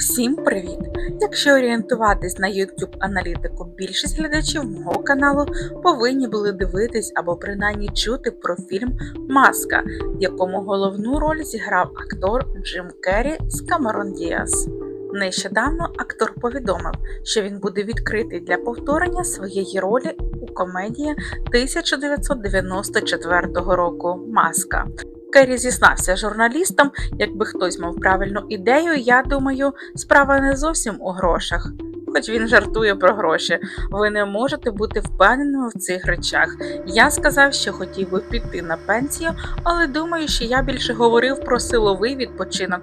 Всім привіт! Якщо орієнтуватись на YouTube аналітику, більшість глядачів мого каналу повинні були дивитись або принаймні чути про фільм Маска, в якому головну роль зіграв актор Джим Керрі з Камерон Діас. Нещодавно актор повідомив, що він буде відкритий для повторення своєї ролі у комедії 1994 року Маска. Керрі зізнався журналістам, якби хтось мав правильну ідею, я думаю, справа не зовсім у грошах. Хоч він жартує про гроші, ви не можете бути впевненими в цих речах. Я сказав, що хотів би піти на пенсію, але думаю, що я більше говорив про силовий відпочинок.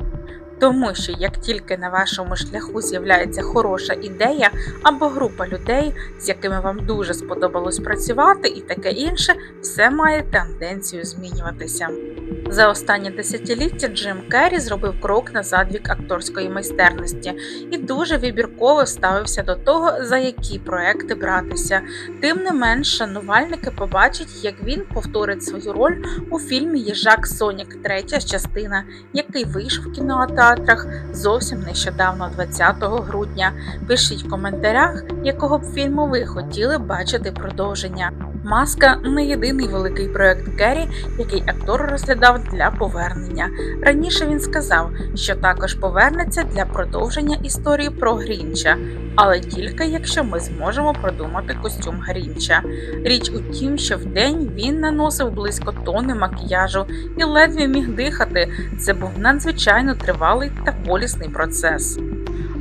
Тому що як тільки на вашому шляху з'являється хороша ідея або група людей, з якими вам дуже сподобалось працювати, і таке інше, все має тенденцію змінюватися. За останні десятиліття Джим Керрі зробив крок назад вік акторської майстерності і дуже вибірково ставився до того, за які проекти братися. Тим не менш, шанувальники побачать, як він повторить свою роль у фільмі Їжак Сонік, третя частина, який вийшов в кінотеатрах зовсім нещодавно, 20 грудня. Пишіть в коментарях, якого б фільму ви хотіли бачити продовження. Маска не єдиний великий проект Керрі, який актор розглядав для повернення. Раніше він сказав, що також повернеться для продовження історії про Грінча, але тільки якщо ми зможемо продумати костюм Грінча. Річ у тім, що вдень він наносив близько тони макіяжу і ледве міг дихати. Це був надзвичайно тривалий та болісний процес.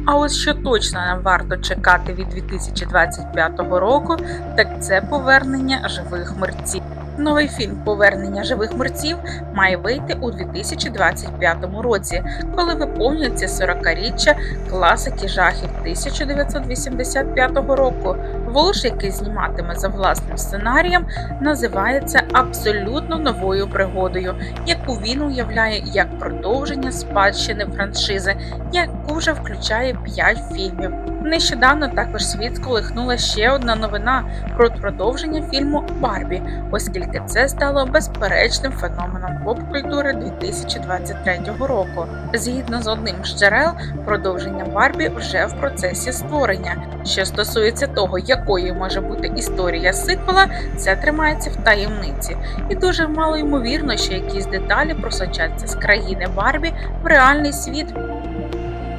А ось що точно нам варто чекати від 2025 року, так це повернення живих мерців. Новий фільм Повернення живих мерців має вийти у 2025 році, коли виповнюється 40-річчя класики жахів 1985 року. Волш, який зніматиме за власним сценарієм, називається абсолютно новою пригодою, яку він уявляє як продовження спадщини франшизи, яку вже включає 5 фільмів. Нещодавно також світ сколихнула ще одна новина про продовження фільму Барбі, оскільки це стало безперечним феноменом поп-культури 2023 року. Згідно з одним з джерел, продовження Барбі вже в процесі створення. Що стосується того, якою може бути історія сиквела, це тримається в таємниці, і дуже мало ймовірно, що якісь деталі просочаться з країни Барбі в реальний світ.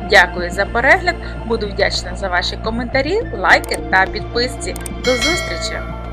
Дякую за перегляд. Буду вдячна за ваші коментарі, лайки та підписці. До зустрічі!